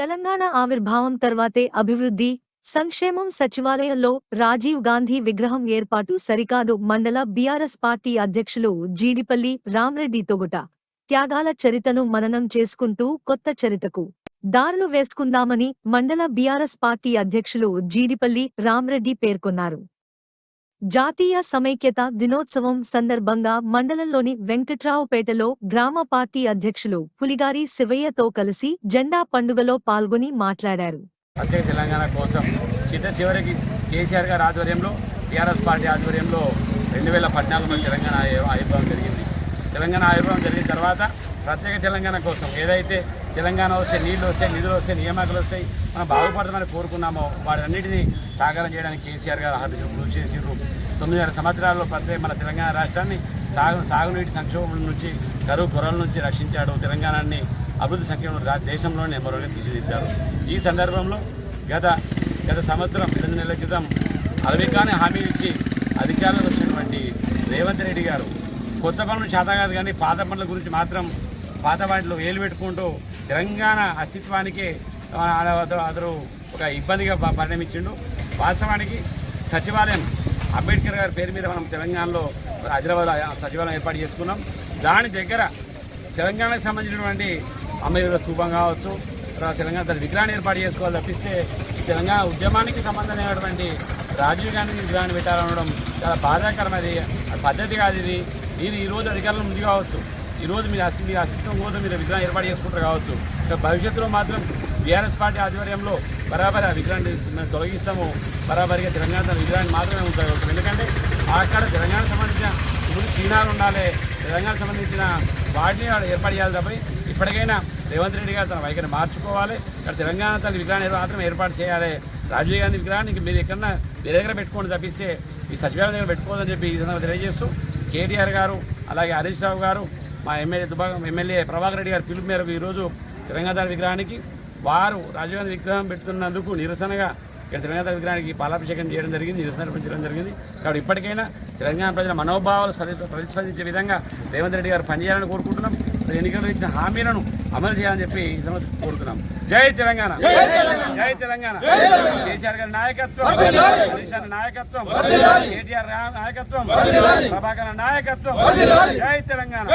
తెలంగాణ ఆవిర్భావం తర్వాతే అభివృద్ధి సంక్షేమం సచివాలయంలో రాజీవ్ గాంధీ విగ్రహం ఏర్పాటు సరికాదు మండల బీఆర్ఎస్ పార్టీ అధ్యక్షులు జీడిపల్లి రామ్రెడ్డి తొగుట. త్యాగాల చరితను మననం చేసుకుంటూ కొత్త చరితకు దారులు వేసుకుందామని మండల బీఆర్ఎస్ పార్టీ అధ్యక్షులు జీడిపల్లి రామ్రెడ్డి పేర్కొన్నారు. జాతీయ సమైక్యత దినోత్సవం సందర్భంగా మండలంలోని వెంకట్రావుపేటలో గ్రామ పార్టీ అధ్యక్షులు పులిగారి శివయ్యతో కలిసి జెండా పండుగలో పాల్గొని మాట్లాడారు. ప్రత్యేక తెలంగాణ కోసం చిట్ట చివరికి కేసీఆర్ గారి ఆధ్వర్యంలో టీఆర్ఎస్ పార్టీ ఆధ్వర్యంలో రెండు వేల పద్నాలుగులో తెలంగాణ ఆవిర్- ఆవిర్భావం జరిగింది. తెలంగాణ ఆవిర్భావం జరిగిన తర్వాత ప్రత్యేక తెలంగాణ కోసం ఏదైతే తెలంగాణ వస్తే నీళ్ళు వస్తాయి నిధులు వస్తే నియామకాలు వస్తాయి. మనం బాగుపడతామని కోరుకున్నామో వాటన్నిటిని సాకారం చేయడానికి కేసీఆర్ గారు ఆర్థిక కృషి చేసిర్రు తొమ్మిదిన్నర సంవత్సరాల్లో ప్రతి మన తెలంగాణ రాష్ట్రాన్ని సాగు సాగునీటి సంక్షోభం నుంచి కరువు కొరల నుంచి రక్షించాడు. తెలంగాణని అభివృద్ధి సంఖ్యలో దేశంలోనే నెంబర్ తీర్చిదిద్దారు. ఈ సందర్భంలో గత గత సంవత్సరం ఎనిమిది నెలల క్రితం అలవికాని హామీ ఇచ్చి అధికారంలోకి వచ్చినటువంటి రేవంత్ రెడ్డి గారు కొత్త పనులు చేత కాదు కానీ పాత పనుల గురించి మాత్రం పాత వాటిలో వేలు పెట్టుకుంటూ తెలంగాణ అస్తిత్వానికి అతను ఒక ఇబ్బందిగా పరిణమించిండు. వాస్తవానికి సచివాలయం అంబేద్కర్ గారి పేరు మీద మనం తెలంగాణలో హైదరాబాద్ సచివాలయం ఏర్పాటు చేసుకున్నాం. దాని దగ్గర తెలంగాణకు సంబంధించినటువంటి అమరవీరుల స్థూపం కావచ్చు తర్వాత తెలంగాణ తన విగ్రహాన్ని ఏర్పాటు చేసుకోవాలి తప్పిస్తే తెలంగాణ ఉద్యమానికి సంబంధమైనటువంటి రాజీవ్ గాంధీ విగ్రహాన్ని పెట్టాలనడం చాలా బాధాకరమైనది పద్ధతి కాదు ఇది. ఇది ఈరోజు అధికారంలో ముందు కావచ్చు. ఈరోజు మీరు అస్తి మీ అస్తిత్వం కోసం మీరు విగ్రహం ఏర్పాటు చేసుకుంటారు కావచ్చు. భవిష్యత్తులో మాత్రం బీఆర్ఎస్ పార్టీ ఆధ్వర్యంలో బరాబరి ఆ విగ్రహాన్ని మేము తొలగిస్తాము. బరాబరిగా తెలంగాణ తన విగ్రహాన్ని మాత్రమే ఉంటాయి ఎందుకంటే అక్కడ తెలంగాణ సంబంధించిన ఇప్పుడు చీనాలు ఉండాలి. తెలంగాణ సంబంధించిన వాటిని ఏర్పాటు చేయాలి తప్ప ఇప్పటికైనా రేవంత్ రెడ్డి గారు తన వైఖరి మార్చుకోవాలి. ఇక్కడ తెలంగాణ తన విగ్రహాన్ని మాత్రం ఏర్పాటు చేయాలి. రాజీవ్ గాంధీ విగ్రహాన్ని మీరు ఎక్కడన్నా వేరే దగ్గర పెట్టుకోండి తప్పిస్తే ఈ సచివాలయం దగ్గర పెట్టుకోవద్దని చెప్పి ఈ సందర్భంగా తెలియజేస్తూ కేటీఆర్ గారు అలాగే హరీష్ రావు గారు మా ఎమ్మెల్యే దుబాగం ఎమ్మెల్యే ప్రభాకర్ రెడ్డి గారి పిలుపు మేరకు ఈరోజు తెలంగాణ విగ్రహానికి వారు రాజీవ్ విగ్రహం పెడుతున్నందుకు నిరసనగా ఇక్కడ తెలంగాణ విగ్రహానికి పాలాభిషేకం చేయడం జరిగింది నిరసన ప్రకటించడం జరిగింది. కాబట్టి ఇప్పటికైనా తెలంగాణ ప్రజల మనోభావాలు ప్రతిస్పందించే విధంగా రేవంత్ రెడ్డి గారు పనిచేయాలని కోరుకుంటున్నాం. ఎన్నికల్లో ఇచ్చిన హామీలను అమలు చేయాలని చెప్పి కోరుతున్నాం. జై తెలంగాణ. జై తెలంగాణ. కేసీఆర్ గారి నాయకత్వం హరీష్ నాయకత్వం కేటీఆర్ నాయకత్వం ప్రభాకర్ నాయకత్వం. జై తెలంగాణ.